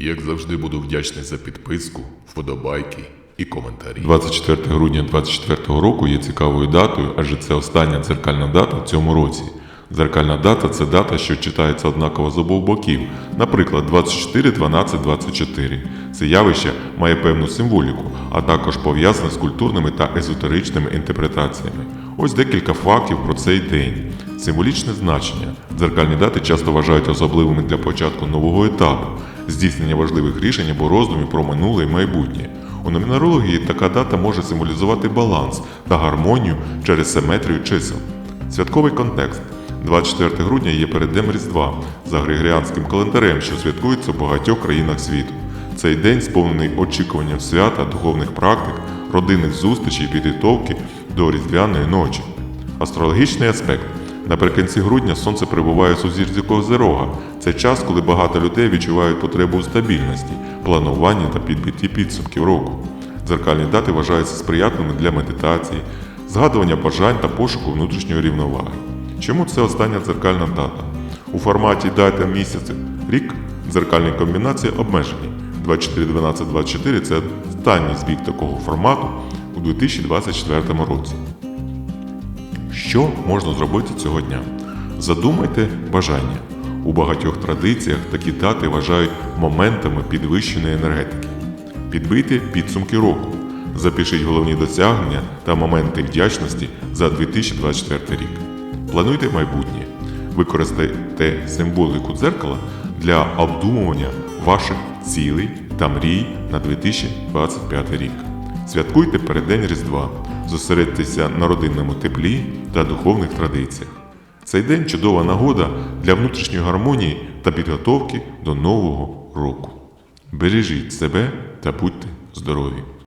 Як завжди буду вдячний за підписку, вподобайки і коментарі. 24 грудня 24 року є цікавою датою, адже це остання дзеркальна дата в цьому році. Дзеркальна дата це дата, що читається однаково з обох боків. Наприклад, 24, 12, 24. Це явище має певну символіку, а також пов'язане з культурними та езотеричними інтерпретаціями. Ось декілька фактів про цей день. Символічне значення. Дзеркальні дати часто вважають особливими для початку нового етапу, здійснення важливих рішень або роздумів про минуле і майбутнє. У нумерології така дата може символізувати баланс та гармонію через симетрію чисел. Святковий контекст. 24 грудня є переддем Різдва за григоріанським календарем, що святкується в багатьох країнах світу. Цей день сповнений очікуванням свята, духовних практик, родинних зустрічей підготовки до Різдвяної ночі. Астрологічний аспект. Наприкінці грудня сонце прибуває у сузір'ї Козирога. Це час, коли багато людей відчувають потребу у стабільності, плануванні та підбитті підсумків року. Дзеркальні дати вважаються сприятливими для медитації, згадування бажань та пошуку внутрішньої рівноваги. Чому це остання дзеркальна дата? У форматі дата місяця рік дзеркальні комбінації обмежені. 24, 12, 24 – це останній збіг такого формату у 2024 році. Що можна зробити цього дня? Задумайте бажання. У багатьох традиціях такі дати вважають моментами підвищеної енергетики. Підбийте підсумки року. Запишіть головні досягнення та моменти вдячності за 2024 рік. Плануйте майбутнє. Використайте символику дзеркала для обдумування ваших цілей та мрій на 2025 рік. Святкуйте переддень Різдва, зосередьтеся на родинному теплі та духовних традиціях. Цей день чудова нагода для внутрішньої гармонії та підготовки до нового року. Бережіть себе та будьте здорові!